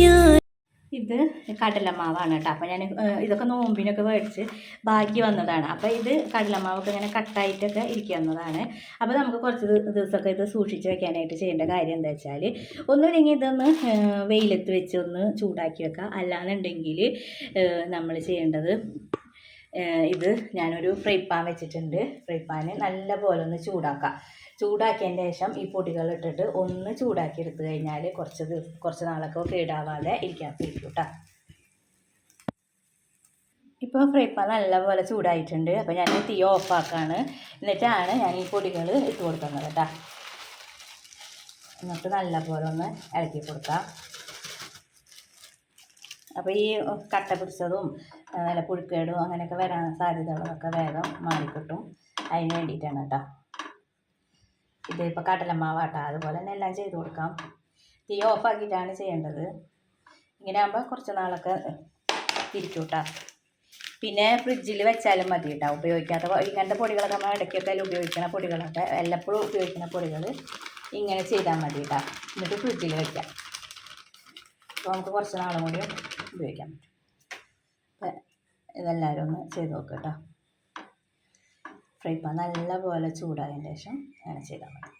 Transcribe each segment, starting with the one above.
ഞാൻ ഇത് കടലമാവാണ് കേട്ടോ. അപ്പോൾ ഞാൻ ഇതൊക്കെ നോമ്പിനൊക്കെ മേടിച്ച് ബാക്കി വന്നതാണ്. അപ്പോൾ ഇത് കടലമാവൊക്കെ ഇങ്ങനെ കട്ടായിട്ടൊക്കെ ഇരിക്കുന്നതാണ് അപ്പോൾ നമുക്ക് കുറച്ച് ദിവ- ദിവസമൊക്കെ ഇത് സൂക്ഷിച്ച് വെക്കാനായിട്ട് ചെയ്യേണ്ട കാര്യം എന്താ വെച്ചാൽ ഒന്നുമില്ലെങ്കിൽ ഇതൊന്ന് വെയിലത്ത് വെച്ച് ഒന്ന് ചൂടാക്കി വെക്കുക അല്ലാന്നുണ്ടെങ്കിൽ നമ്മൾ ചെയ്യേണ്ടത് ഇത് ഞാനൊരു ഫ്രൈ പാൻ വെച്ചിട്ടുണ്ട്. ഫ്രൈ പാന് നല്ല പോലെ ഒന്ന് ചൂടാക്കുക ചൂടാക്കിയതിന് ശേഷം ഈ പൊടികൾ ഇട്ടിട്ട് ഒന്ന് ചൂടാക്കി എടുത്തു കഴിഞ്ഞാൽ കുറച്ച് കുറച്ച് നാളൊക്കെ കേടാവാതെ ഇരിക്കാൻ കേട്ടോ ഇപ്പോൾ ഫ്രൈ പാൻ നല്ലപോലെ ചൂടായിട്ടുണ്ട്. അപ്പോൾ ഞാൻ തീ ഓഫാക്കാണ്. എന്നിട്ടാണ് ഞാൻ ഈ പൊടികൾ ഇട്ട് കൊടുക്കുന്നത് കേട്ടോ എന്നിട്ട് നല്ലപോലെ ഒന്ന് ഇളക്കി കൊടുക്കാം. അപ്പോൾ ഈ കട്ട പിടിച്ചതും നല്ല പുഴുക്കേടും അങ്ങനെയൊക്കെ വരാൻ സാധ്യതകളൊക്കെ വേഗം മാറിക്കിട്ടും. അതിന് വേണ്ടിയിട്ടാണ് കേട്ടോ. ഇതിപ്പോൾ കടലമാവാട്ടോ. അതുപോലെ തന്നെ എല്ലാം ചെയ്ത് കൊടുക്കാം. തീ ഓഫാക്കിയിട്ടാണ് ചെയ്യേണ്ടത്. ഇങ്ങനെ ആകുമ്പോൾ കുറച്ച് നാളൊക്കെ തിരിച്ചു കേട്ടോ. പിന്നെ ഫ്രിഡ്ജിൽ വെച്ചാലും മതി കേട്ടോ. ഉപയോഗിക്കാത്ത ഇങ്ങനത്തെ പൊടികളൊക്കെ നമ്മൾ ഇടയ്ക്കൊക്കെ ഉപയോഗിക്കുന്ന പൊടികളൊക്കെ എല്ലപ്പോഴും ഉപയോഗിക്കുന്ന പൊടികൾ ഇങ്ങനെ ചെയ്താൽ മതി കേട്ടോ. എന്നിട്ട് ഫ്രിഡ്ജിൽ വയ്ക്കാം അപ്പോൾ നമുക്ക് കുറച്ച് നാളും കൂടി ഉപയോഗിക്കാൻ പറ്റും. ഇതെല്ലാവരും ഒന്ന് ചെയ്ത് നോക്കുക കേട്ടോ ഫ്രൈ പാൻ നല്ലപോലെ ചൂടായതിന് ശേഷം അങ്ങനെ ചെയ്താൽ മതി.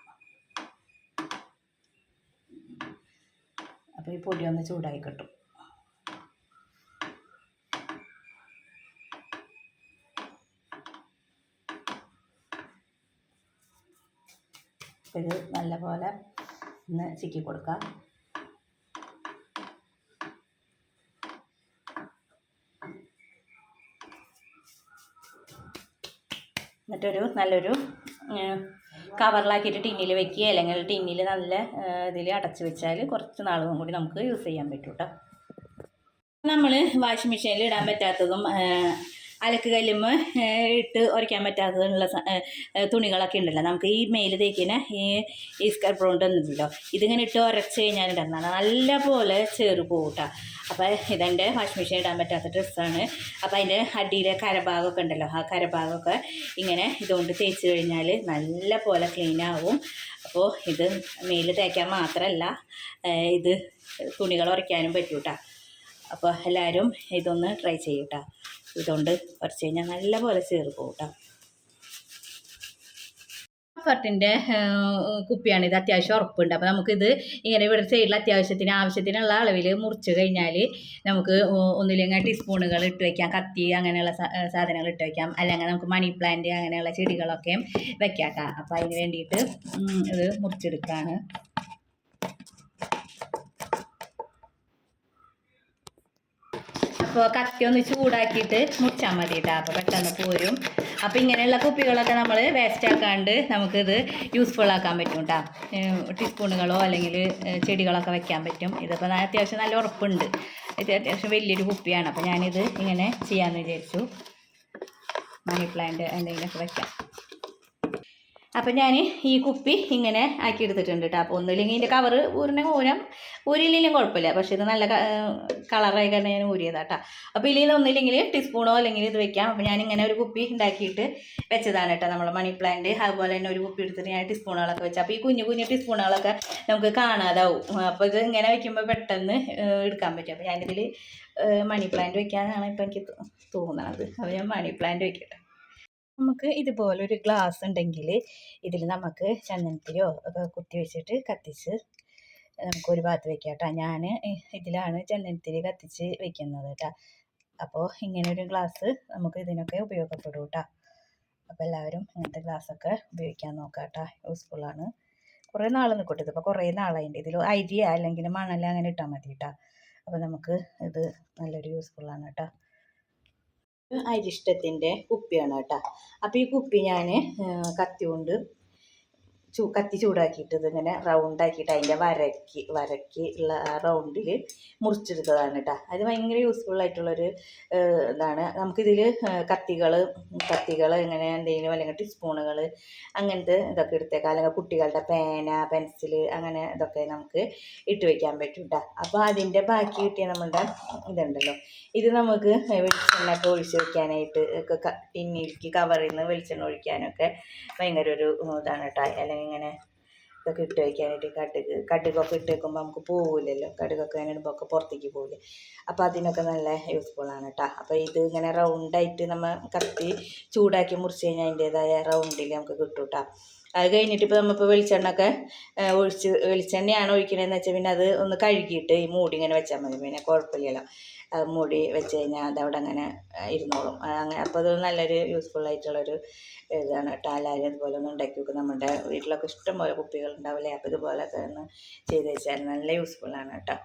അപ്പോൾ ഈ പൊടി ഒന്ന് ചൂടായി കിട്ടും. ഇത് നല്ലപോലെ ഒന്ന് ചിക്കി കൊടുക്കാം. എന്നിട്ടൊരു നല്ലൊരു കവറിലാക്കിയിട്ട് ടിന്നിൽ വെക്കുക അല്ലെങ്കിൽ ടിന്നിൽ നല്ല ഇതിൽ അടച്ച് വെച്ചാൽ കുറച്ച് നാളും കൂടി നമുക്ക് യൂസ് ചെയ്യാൻ പറ്റും കേട്ടോ നമ്മൾ വാഷിംഗ് മെഷീനിൽ ഇടാൻ പറ്റാത്തതും അലക്ക് കല്ലുമ്മ ഇട്ട് ഉരയ്ക്കാൻ ഏ, തുണികളൊക്കെ ഉണ്ടല്ലോ. നമുക്ക് ഈ മേൽ തേക്കിന് ഈ ഈ സ്കർ ബ്രൗണ്ട് ഒന്നുമില്ലല്ലോ ഇതിങ്ങനെ ഇട്ട് ഉരച്ച് കഴിഞ്ഞാൽ ഇടുന്നതാണ് നല്ല പോലെ ചേറ് പോകട്ടോ അപ്പം അപ്പോൾ ഇതെന്റെ വാഷിംഗ് മെഷീൻ ഇടാൻ പറ്റാത്ത ഡ്രസ്സാണ് അപ്പോൾ അതിന്റെ അടിയിലെ കരഭാഗമൊക്കെ ഉണ്ടല്ലോ. ആ കരഭാഗമൊക്കെ ഇങ്ങനെ ഇതുകൊണ്ട് തേച്ച് കഴിഞ്ഞാൽ നല്ല പോലെ ക്ലീൻ ആവും. അപ്പോൾ ഇത് മേൽ തേക്കാൻ മാത്രമല്ല ഇത് തുണികൾ ഉരയ്ക്കാനും പറ്റൂട്ടാ. അപ്പോൾ എല്ലാവരും ഇതൊന്ന് ട്രൈ ചെയ്യും കേട്ടോ ഇതുകൊണ്ട് കുറച്ച് കഴിഞ്ഞാൽ നല്ലപോലെ പോകും കേട്ടോ. കംഫർട്ടിന്റെ കുപ്പിയാണ് ഇത് അത്യാവശ്യം ഉറപ്പുണ്ട്. അപ്പോൾ നമുക്കിത് ഇങ്ങനെ ഇവിടെ സൈഡിൽ അത്യാവശ്യത്തിന് ആവശ്യത്തിനുള്ള അളവിൽ മുറിച്ച് കഴിഞ്ഞാൽ നമുക്ക് ഒന്നില്ലെങ്കിൽ ടീസ്പൂണുകൾ ഇട്ട് വയ്ക്കാം കത്തി അങ്ങനെയുള്ള സാധനങ്ങൾ ഇട്ട് വയ്ക്കാം അല്ലെങ്കിൽ നമുക്ക് മണി പ്ലാന്റ് അങ്ങനെയുള്ള ചെടികളൊക്കെ വെക്കാം കേട്ടോ. അപ്പോൾ അതിന് വേണ്ടിയിട്ട് ഇത് മുറിച്ചെടുക്കുകയാണ് അപ്പോൾ കത്തി ഒന്ന് ചൂടാക്കിയിട്ട് മുറിച്ചാൽ മതി കേട്ടോ അപ്പോൾ പെട്ടെന്ന് പോരും. അപ്പോൾ ഇങ്ങനെയുള്ള കുപ്പികളൊക്കെ നമ്മൾ വേസ്റ്റ് ആക്കാണ്ട് നമുക്കിത് യൂസ്ഫുൾ ആക്കാൻ പറ്റും കേട്ടോ ടീസ്പൂണുകളോ അല്ലെങ്കിൽ ചെടികളൊക്കെ വെക്കാൻ പറ്റും. ഇതിപ്പോൾ അത്യാവശ്യം നല്ല ഉറപ്പുണ്ട്. ഇത് അത്യാവശ്യം വലിയൊരു കുപ്പിയാണ്. അപ്പോൾ ഞാനിത് ഇങ്ങനെ ചെയ്യാമെന്ന് വിചാരിച്ചു. മണി പ്ലാന്റ് എന്തെങ്കിലുമൊക്കെ വെക്കാം. അപ്പം ഞാൻ ഈ കുപ്പി ഇങ്ങനെ ആക്കി എടുത്തിട്ടുണ്ട് കേട്ടോ അപ്പോൾ ഒന്നുമില്ലെങ്കിൽ ഇതിന്റെ കവറ് ഊരിനെ ഊരം ഊരില്ലെങ്കിലും കുഴപ്പമില്ല. പക്ഷേ ഇത് നല്ല കളറായി കാരണം ഞാൻ ഊരിയതാട്ടോ അപ്പോൾ ഇതിൽ നിന്ന് ഒന്നില്ലെങ്കിൽ ടീസ്പൂണോ അല്ലെങ്കിൽ ഇത് വെക്കാം. അപ്പോൾ ഞാൻ ഇങ്ങനെ ഒരു കുപ്പി ഉണ്ടാക്കിയിട്ട് വെച്ചതാണ് കേട്ടോ നമ്മൾ മണി പ്ലാന്റ് അതുപോലെ തന്നെ ഒരു കുപ്പി എടുത്തിട്ട് ഞാൻ ടീസ്പൂണുകളൊക്കെ വെച്ചു. അപ്പോൾ ഈ കുഞ്ഞു കുഞ്ഞു ടീസ്പൂണുകളൊക്കെ നമുക്ക് കാണാതാവും. അപ്പോൾ ഇത് ഇങ്ങനെ വെക്കുമ്പോൾ പെട്ടെന്ന് എടുക്കാൻ പറ്റും. അപ്പോൾ ഞാനിതിൽ മണി പ്ലാന്റ് വെക്കാനാണ് ഇപ്പോൾ എനിക്ക് തോന്നുന്നത്. അപ്പോൾ ഞാൻ മണി പ്ലാന്റ് വെക്കട്ടെ. നമുക്ക് ഇതുപോലൊരു ഗ്ലാസ് ഉണ്ടെങ്കിൽ ഇതിൽ നമുക്ക് ചന്ദനത്തിലോ ഒക്കെ കുത്തി വെച്ചിട്ട് കത്തിച്ച് നമുക്ക് ഒരു ഭാഗത്ത് വെക്കാം കേട്ടോ. ഞാൻ ഇതിലാണ് ചന്ദനത്തിരി കത്തിച്ച് വെക്കുന്നത് കേട്ടോ. അപ്പോൾ ഇങ്ങനെ ഒരു ഗ്ലാസ് നമുക്ക് ഇതിനൊക്കെ ഉപയോഗപ്പെടും കേട്ടോ. അപ്പോൾ എല്ലാവരും ഇങ്ങനത്തെ ഗ്ലാസ്സൊക്കെ ഉപയോഗിക്കാൻ നോക്കാം കേട്ടോ. യൂസ്ഫുള്ളാണ് കുറേ നാൾ നിൽക്കട്ടെ ഇതിപ്പോൾ കുറേ നാളായിട്ട് ഇതിൽ അരിയ അല്ലെങ്കിൽ മണല അങ്ങനെ ഇട്ടാൽ മതി കേട്ടോ. അപ്പോൾ നമുക്ക് ഇത് നല്ലൊരു യൂസ്ഫുള്ളാണ് കേട്ടോ. അരിഷ്ടത്തിന്റെ കുപ്പിയാണ് കേട്ടോ. അപ്പോൾ ഈ കുപ്പി ഞാൻ കത്തി കൊണ്ട് ചൂ കത്തി ചൂടാക്കിയിട്ട് ഇതിങ്ങനെ റൗണ്ടാക്കിയിട്ട് അതിന്റെ വരക്കി വരക്കി ഉള്ള ആ റൗണ്ടിൽ മുറിച്ചെടുത്തതാണ് കേട്ടോ അത് ഭയങ്കര യൂസ്ഫുൾ ആയിട്ടുള്ളൊരു ഇതാണ്. നമുക്കിതിൽ കത്തികൾ കത്തികൾ ഇങ്ങനെ എന്തെങ്കിലും അല്ലെങ്കിൽ ടീസ്പൂണുകൾ അങ്ങനത്തെ ഇതൊക്കെ എടുത്തേക്കാം. അല്ലെങ്കിൽ കുട്ടികളുടെ പേന പെൻസിൽ അങ്ങനെ ഇതൊക്കെ നമുക്ക് ഇട്ട് വയ്ക്കാൻ പറ്റും കേട്ടോ അപ്പോൾ അതിന്റെ ബാക്കി കിട്ടിയ നമ്മളുടെ ഇതുണ്ടല്ലോ. ഇത് നമുക്ക് വെളിച്ചെണ്ണൊക്കെ ഒഴിച്ച് വെക്കാനായിട്ട് ഒക്കെ ടിന്നിലേക്ക് കവറിൽ നിന്ന് വെളിച്ചെണ്ണ ഒഴിക്കാനൊക്കെ ഭയങ്കര ഒരു ഇതാണ് കേട്ടോ അല്ലെങ്കിൽ ഇങ്ങനെ ഇതൊക്കെ ഇട്ട് വയ്ക്കാനായിട്ട് കടുക് കടുകൊക്കെ ഇട്ട് വെക്കുമ്പോൾ നമുക്ക് പോവില്ലല്ലോ കടുകൊക്കെ ഇങ്ങനെ ഇടുമ്പോൾ പുറത്തേക്ക് പോകില്ല അപ്പോൾ അതിനൊക്കെ നല്ല യൂസ്ഫുൾ ആണ് കേട്ടോ അപ്പോൾ ഇത് ഇങ്ങനെ റൗണ്ടായിട്ട് നമ്മൾ കത്തി ചൂടാക്കി മുറിച്ച് കഴിഞ്ഞാൽ അതിന്റേതായ റൗണ്ടിൽ നമുക്ക് കിട്ടും കേട്ടോ അത് കഴിഞ്ഞിട്ട് ഇപ്പോൾ നമ്മളിപ്പോൾ വെളിച്ചെണ്ണ ഒക്കെ ഒഴിച്ച് വെളിച്ചെണ്ണയാണ് ഒഴിക്കണതെന്ന് വെച്ചാൽ പിന്നെ അത് ഒന്ന് കഴുകിയിട്ട് ഈ മൂടി ഇങ്ങനെ വെച്ചാൽ മതി. പിന്നെ കുഴപ്പമില്ലല്ലോ. അത് മൂടി വെച്ച് കഴിഞ്ഞാൽ അതവിടെ അങ്ങനെ ഇരുന്നോളും. അങ്ങനെ അപ്പോൾ അത് നല്ലൊരു യൂസ്ഫുൾ ആയിട്ടുള്ളൊരു ഇതാണ് എല്ലാവരും ഇതുപോലെ ഒന്ന് ഉണ്ടാക്കി വെക്കും നമ്മുടെ വീട്ടിലൊക്കെ ഇഷ്ടംപോലെ കുപ്പികൾ ഉണ്ടാവില്ലേ അപ്പോൾ ഇതുപോലൊക്കെ ഒന്ന് ചെയ്ത് വെച്ചാൽ നല്ല യൂസ്ഫുള്ളാണ് കേട്ടോ.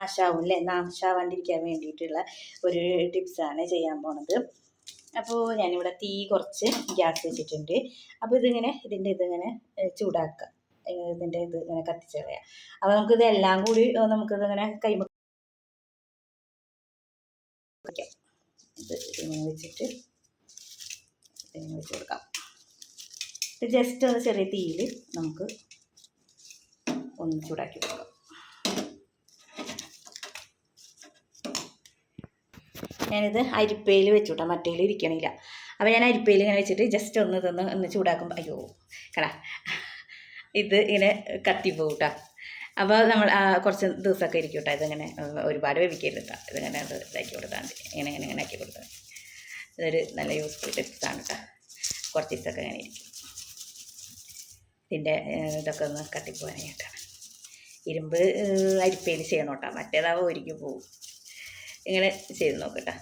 നാശാവും അല്ലേ നാശാവാണ്ടിരിക്കാൻ വേണ്ടിയിട്ടുള്ള ഒരു ടിപ്സാണ് ചെയ്യാൻ പോണത്. അപ്പോൾ ഞാനിവിടെ തീ കുറച്ച് ഗ്യാസ് വെച്ചിട്ടുണ്ട്. അപ്പോൾ ഇതിങ്ങനെ ഇതിന്റെ ഇതിങ്ങനെ ചൂടാക്കുക. ഇതിന്റെ ഇത് ഇങ്ങനെ കത്തിച്ച് കളയാം അപ്പോൾ നമുക്കിത് എല്ലാം കൂടി നമുക്കിതിങ്ങനെ കൈമ ഇത് വെച്ചിട്ട് വെച്ച് കൊടുക്കാം. ജസ്റ്റ് ഒന്ന് ചെറിയ തീയിൽ നമുക്ക് ഒന്ന് ചൂടാക്കി കൊടുക്കാം. ഞാനിത് അരിപ്പയിൽ വെച്ചു കേട്ടോ മറ്റേൽ ഇരിക്കണില്ല. അപ്പോൾ ഞാൻ അരിപ്പയിൽ ഇങ്ങനെ വെച്ചിട്ട് ജസ്റ്റ് ഒന്ന് തന്ന് ഒന്ന് ചൂടാക്കുമ്പോൾ അയ്യോ കടാ. ഇത് ഇങ്ങനെ കത്തിപ്പോവും കേട്ടോ അപ്പോൾ നമ്മൾ കുറച്ച് ദിവസമൊക്കെ ഇരിക്കും കേട്ടോ ഇതിങ്ങനെ ഒരുപാട് വേവിക്കരുത് കേട്ടോ ഇതിങ്ങനെ ഇത് ഇതാക്കി കൊടുത്താൽ മതി. ഇങ്ങനെ ഇങ്ങനെ ഇങ്ങനെ ആക്കി കൊടുത്താൽ മതി. ഇതൊരു നല്ല യൂസ്ഫുൾ ടിപ്സാണ് കേട്ടോ കുറച്ച് ദിവസമൊക്കെ ഇങ്ങനെ ഇരിക്കും. ഇതിന്റെ ഇതൊക്കെ ഒന്ന് കത്തിപ്പോവാനായിട്ടാണ് ഇരുമ്പ് അരിപ്പയിൽ ചെയ്യണം കേട്ടോ ഒരുക്കി പോവും. ഇങ്ങനെ ചെയ്ത് നോക്കട്ടെ.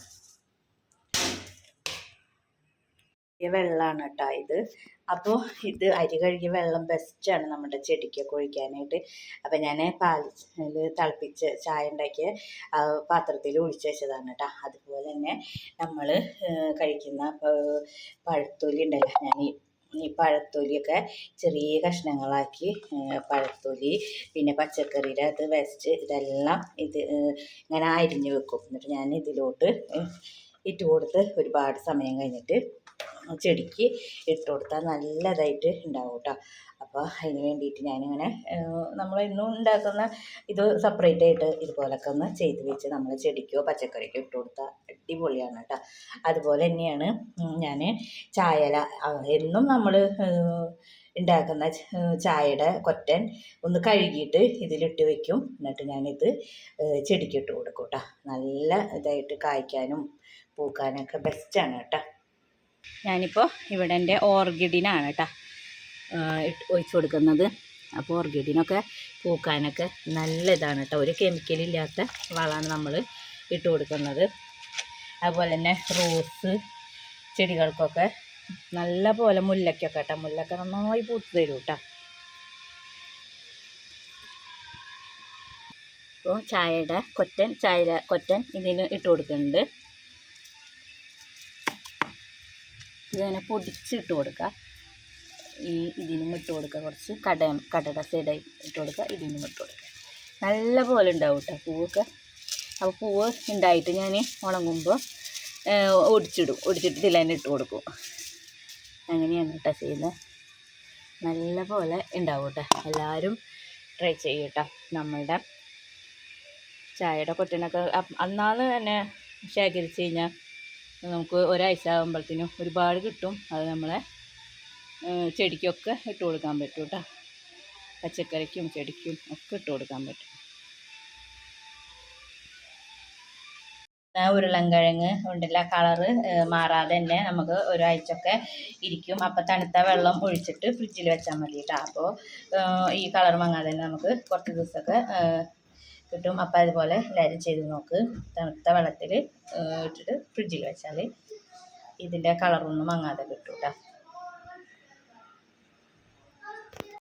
വെള്ളമാണ് കേട്ടോ ഇത്. അപ്പോൾ ഇത് അരി കഴുകിയ വെള്ളം ബെസ്റ്റാണ് നമ്മുടെ ചെടിക്കൊക്കെ ഒഴിക്കാനായിട്ട്. അപ്പം ഞാൻ പാലിൽ തിളപ്പിച്ച് ചായ ഉണ്ടാക്കിയ പാത്രത്തിൽ ഒഴിച്ച് വെച്ചതാണ് കേട്ടോ. അതുപോലെ തന്നെ നമ്മൾ കഴിക്കുന്ന പഴത്തൊലി ഉണ്ടല്ലോ ഞാൻ ഈ പഴത്തൊലിയൊക്കെ ചെറിയ കഷ്ണങ്ങളാക്കി പഴത്തൊലി പിന്നെ പച്ചക്കറിയുടെ അത് വെച്ച് ഇതെല്ലാം ഇത് ഇങ്ങനെ അരിഞ്ഞ് വെക്കും. എന്നിട്ട് ഞാൻ ഇതിലോട്ട് ഇട്ട് കൊടുത്ത് ഒരുപാട് സമയം കഴിഞ്ഞിട്ട് ചെടിക്ക് ഇട്ട് കൊടുത്താൽ നല്ലതായിട്ട് ഉണ്ടാവും കേട്ടോ അപ്പോൾ അതിന് വേണ്ടിയിട്ട് ഞാനിങ്ങനെ നമ്മൾ എന്നും ഉണ്ടാക്കുന്ന ഇത് സെപ്പറേറ്റ് ആയിട്ട് ഇതുപോലൊക്കെ ഒന്ന് ചെയ്ത് വെച്ച് നമ്മൾ ചെടിക്കോ പച്ചക്കറിക്കോ ഇട്ട് കൊടുത്താൽ അടിപൊളിയാണ് കേട്ടോ അതുപോലെ തന്നെയാണ് ഞാൻ ചായല എന്നും നമ്മൾ ഉണ്ടാക്കുന്ന ചായയുടെ കൊറ്റൻ ഒന്ന് കഴുകിയിട്ട് ഇതിലിട്ട് വെക്കും. എന്നിട്ട് ഞാനിത് ചെടിക്കിട്ട് കൊടുക്കും കേട്ടോ നല്ല ഇതായിട്ട് കായ്ക്കാനും പൂക്കാനൊക്കെ ബെസ്റ്റാണ് കേട്ടോ ഞാനിപ്പോൾ ഇവിടെ എന്റെ ഓർഗിഡിനാണ് കേട്ടോ ഒഴിച്ചു കൊടുക്കുന്നത്. അപ്പോൾ ഓർഗിഡിനൊക്കെ പൂക്കാനൊക്കെ നല്ല ഇതാണ് കേട്ടോ ഒരു കെമിക്കലില്ലാത്ത വളമാണ് നമ്മൾ ഇട്ട് കൊടുക്കുന്നത്. അതുപോലെ തന്നെ റോസ് ചെടികൾക്കൊക്കെ നല്ല പോലെ മുല്ലയ്ക്കൊക്കെ കേട്ടോ മുല്ലൊക്കെ നന്നായി പൂത്ത് തരും കേട്ടോ അപ്പോൾ ചായയുടെ കൊറ്റൻ ചായ കൊറ്റൻ ഇതിന് ഇട്ട് കൊടുക്കുന്നുണ്ട്. ഇതിങ്ങനെ പൊടിച്ചിട്ട് കൊടുക്കുക. ഈ ഇതിനും ഇട്ട് കൊടുക്കുക. കുറച്ച് കട കടയുടെ സൈഡായി ഇട്ട് കൊടുക്കുക. ഇതിനും ഇട്ട് കൊടുക്കുക. നല്ല പോലെ ഉണ്ടാവും കേട്ടോ പൂവൊക്കെ. അപ്പോൾ പൂവ് ഉണ്ടായിട്ട് ഞാൻ ഉണങ്ങുമ്പോൾ ഒടിച്ചിടും. ഒടിച്ചിട്ട് ഇതിൽ തന്നെ ഇട്ട് കൊടുക്കും. അങ്ങനെയാണ് കേട്ടോ ചെയ്യുന്നത് നല്ല പോലെ ഉണ്ടാവും കേട്ടോ എല്ലാവരും ട്രൈ ചെയ്യും കേട്ടോ നമ്മളുടെ ചായയുടെ കൊട്ടിനൊക്കെ അന്നാൾ തന്നെ ശേഖരിച്ച് കഴിഞ്ഞാൽ നമുക്ക് ഒരാഴ്ച ആകുമ്പോഴത്തേനും ഒരുപാട് കിട്ടും. അത് നമ്മളെ ചെടിക്കൊക്കെ ഇട്ട് കൊടുക്കാൻ പറ്റും കേട്ടോ പച്ചക്കറിക്കും ചെടിക്കും ഒക്കെ ഇട്ട് കൊടുക്കാൻ പറ്റും. ഉരുളൻകിഴങ്ങ് ഉണ്ടല്ല കളറ് മാറാതെ തന്നെ നമുക്ക് ഒരാഴ്ചയൊക്കെ ഇരിക്കും. അപ്പോൾ തണുത്ത വെള്ളം ഒഴിച്ചിട്ട് ഫ്രിഡ്ജിൽ വെച്ചാൽ മതി കേട്ടോ അപ്പോൾ ഈ കളർ മങ്ങാതെ തന്നെ നമുക്ക് കുറച്ച് ദിവസമൊക്കെ കിട്ടും. അപ്പം അതുപോലെ എല്ലാവരും ചെയ്ത് നോക്ക്. തണുത്ത വെള്ളത്തിൽ ഇട്ടിട്ട് ഫ്രിഡ്ജിൽ വെച്ചാൽ ഇതിന്റെ കളറൊന്നും മങ്ങാതെ കിട്ടും കേട്ടോ